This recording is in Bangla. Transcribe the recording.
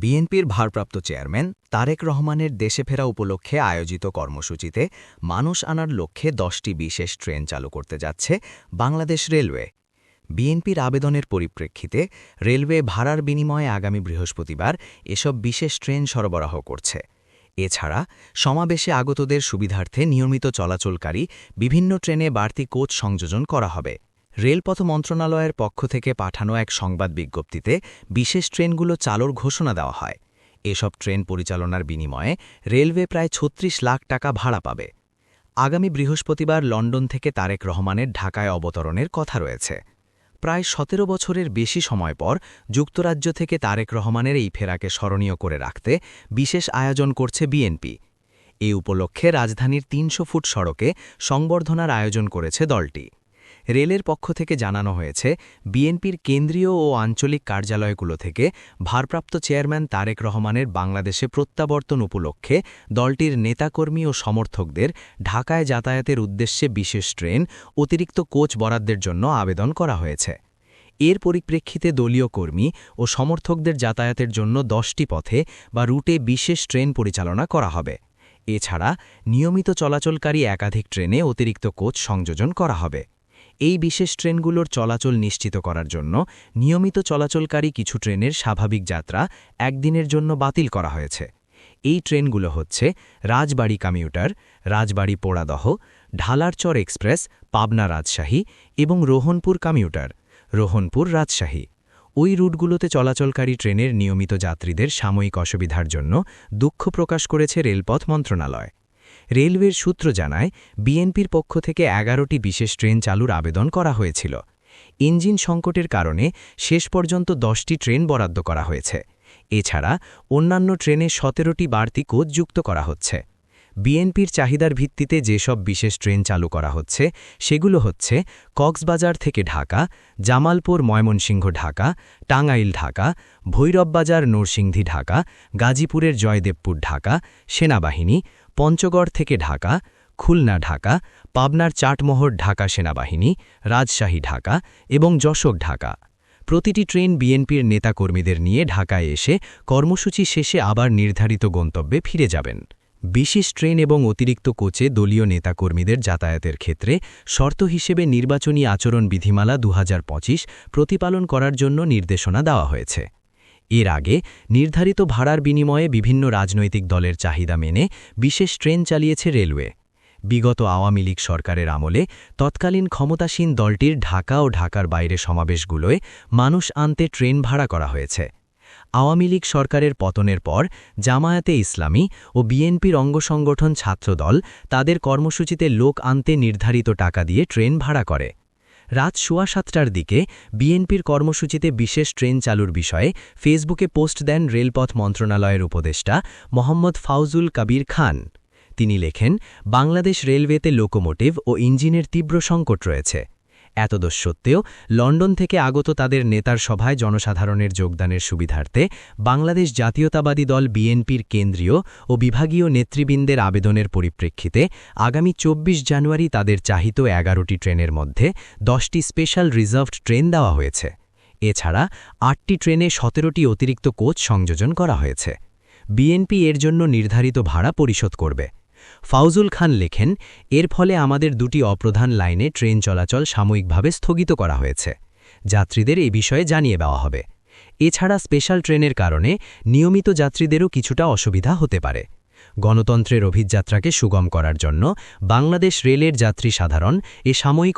বিএনপির ভারপ্রাপ্ত চেয়ারম্যান তারেক রহমানের দেশে ফেরা উপলক্ষে আয়োজিত কর্মসূচিতে মানুষ আনার লক্ষ্যে দশটি বিশেষ ট্রেন চালু করতে যাচ্ছে বাংলাদেশ রেলওয়ে। বিএনপির আবেদনের পরিপ্রেক্ষিতে রেলওয়ে ভাড়ার বিনিময়ে আগামী বৃহস্পতিবার এসব বিশেষ ট্রেন সরবরাহ করছে। এছাড়া সমাবেশে আগতদের সুবিধার্থে নিয়মিত চলাচলকারী বিভিন্ন ট্রেনে বাড়তি কোচ সংযোজন করা হবে। রেলপথ মন্ত্রণালয়ের পক্ষ থেকে পাঠানো এক সংবাদ বিজ্ঞপ্তিতে বিশেষ ট্রেনগুলো চালুর ঘোষণা দেওয়া হয়। এসব ট্রেন পরিচালনার বিনিময়ে রেলওয়ে প্রায় ছত্রিশ লাখ টাকা ভাড়া পাবে। আগামী বৃহস্পতিবার লন্ডন থেকে তারেক রহমানের ঢাকায় অবতরণের কথা রয়েছে। প্রায় সতেরো বছরের বেশি সময় পর যুক্তরাজ্য থেকে তারেক রহমানের এই ফেরাকে স্মরণীয় করে রাখতে বিশেষ আয়োজন করছে বিএনপি। এ উপলক্ষে রাজধানীর তিনশো ফুট সড়কে সংবর্ধনার আয়োজন করেছে দলটি। রেলের পক্ষ থেকে জানানো হয়েছে, বিএনপির কেন্দ্রীয় ও আঞ্চলিক কার্যালয়গুলো থেকে ভারপ্রাপ্ত চেয়ারম্যান তারেক রহমানের বাংলাদেশে প্রত্যাবর্তন উপলক্ষে দলটির নেতাকর্মী ও সমর্থকদের ঢাকায় যাতায়াতের উদ্দেশ্যে বিশেষ ট্রেন, অতিরিক্ত কোচ বরাদ্দের জন্য আবেদন করা হয়েছে। এর পরিপ্রেক্ষিতে দলীয় কর্মী ও সমর্থকদের যাতায়াতের জন্য দশটি পথে বা রুটে বিশেষ ট্রেন পরিচালনা করা হবে। এছাড়া নিয়মিত চলাচলকারী একাধিক ট্রেনে অতিরিক্ত কোচ সংযোজন করা হবে। এই বিশেষ ট্রেনগুলোর চলাচল নিশ্চিত করার জন্য নিয়মিত চলাচলকারী কিছু ট্রেনের স্বাভাবিক যাত্রা একদিনের জন্য বাতিল করা হয়েছে। এই ট্রেনগুলো হচ্ছে রাজবাড়ি কমিউটার, রাজবাড়ি পোড়াদহ, ঢালারচর এক্সপ্রেস, পাবনা রাজশাহী এবং রোহনপুর কমিউটার, রোহনপুর রাজশাহী। ওই রুটগুলোতে চলাচলকারী ট্রেনের নিয়মিত যাত্রীদের সাময়িক অসুবিধার জন্য দুঃখ প্রকাশ করেছে রেলপথ মন্ত্রণালয়। রেলওয়ের সূত্র জানায়, বিএনপির পক্ষ থেকে এগারোটি বিশেষ ট্রেন চালুর আবেদন করা হয়েছিল। ইঞ্জিন সংকটের কারণে শেষ পর্যন্ত দশটি ট্রেন বরাদ্দ করা হয়েছে। এছাড়া অন্যান্য ট্রেনে সতেরোটি বাড়তি কোচ যুক্ত করা হচ্ছে। বিএনপির চাহিদার ভিত্তিতে যেসব বিশেষ ট্রেন চালু করা হচ্ছে, সেগুলো হচ্ছে কক্সবাজার থেকে ঢাকা, জামালপুর, ময়মনসিংহ ঢাকা, টাঙ্গাইল ঢাকা, ভৈরববাজার, নরসিংদী ঢাকা, গাজীপুরের জয়দেবপুর ঢাকা, সেনাবাহিনী পঞ্চগড় থেকে ঢাকা, খুলনা ঢাকা, পাবনার চাটমোহর ঢাকা সেনাবাহিনী, রাজশাহী ঢাকা এবং যশোক ঢাকা। প্রতিটি ট্রেন বিএনপির নেতাকর্মীদের নিয়ে ঢাকায় এসে কর্মসূচি শেষে আবার নির্ধারিত গন্তব্যে ফিরে যাবেন। বিশেষ ট্রেন এবং অতিরিক্ত কোচে দলীয় নেতাকর্মীদের যাতায়াতের ক্ষেত্রে শর্ত হিসেবে নির্বাচনী আচরণ বিধিমালা দু হাজার পঁচিশ প্রতিপালন করার জন্য নির্দেশনা দেওয়া হয়েছে। এর আগে নির্ধারিত ভাড়ার বিনিময়ে বিভিন্ন রাজনৈতিক দলের চাহিদা মেনে বিশেষ ট্রেন চালিয়েছে রেলওয়ে। বিগত আওয়ামী লীগ সরকারের আমলে তৎকালীন ক্ষমতাসীন দলটির ঢাকা ও ঢাকার বাইরে সমাবেশগুলোয় মানুষ আনতে ট্রেন ভাড়া করা হয়েছে। আওয়ামী লীগ সরকারের পতনের পর জামায়াতে ইসলামী ও বিএনপির অঙ্গসংগঠন ছাত্রদল তাদের কর্মসূচিতে লোক আনতে নির্ধারিত টাকা দিয়ে ট্রেন ভাড়া করে। রাত সোয়া সাতটার দিকে বিএনপির কর্মসূচিতে বিশেষ ট্রেন চালুর বিষয়ে ফেসবুকে পোস্ট দেন রেলপথ মন্ত্রণালয়ের উপদেষ্টা মোহাম্মদ ফাউজুল কবির খান। তিনি লেখেন, বাংলাদেশ রেলওয়েতে লোকোমোটিভ ও ইঞ্জিনের তীব্র সংকট রয়েছে। এতদোষ সত্ত্বেও লন্ডন থেকে আগত তাদের নেতার সভায় জনসাধারণের যোগদানের সুবিধার্থে বাংলাদেশ জাতীয়তাবাদী দল বিএনপির কেন্দ্রীয় ও বিভাগীয় নেতৃবৃন্দের আবেদনের পরিপ্রেক্ষিতে আগামী ২৪ জানুয়ারি তাদের চাহিত এগারোটি ট্রেনের মধ্যে দশটি স্পেশাল রিজার্ভড ট্রেন দেওয়া হয়েছে। এছাড়া আটটি ট্রেনে সতেরোটি অতিরিক্ত কোচ সংযোজন করা হয়েছে। বিএনপি এর জন্য নির্ধারিত ভাড়া পরিশোধ করবে। ফাউজুল খান লেখেন, এর ফলে আমাদের দুটি অপ্রধান লাইনে ট্রেন চলাচল সাময়িকভাবে স্থগিত করা হয়েছে। যাত্রীদের এ বিষয়ে জানিয়ে দেওয়া হবে। এছাড়া স্পেশাল ট্রেনের কারণে নিয়মিত যাত্রীদেরও কিছুটা অসুবিধা হতে পারে। গণতন্ত্রের অভিযাত্রাকে সুগম করার জন্য বাংলাদেশ রেলের যাত্রী সাধারণ এ সাময়িক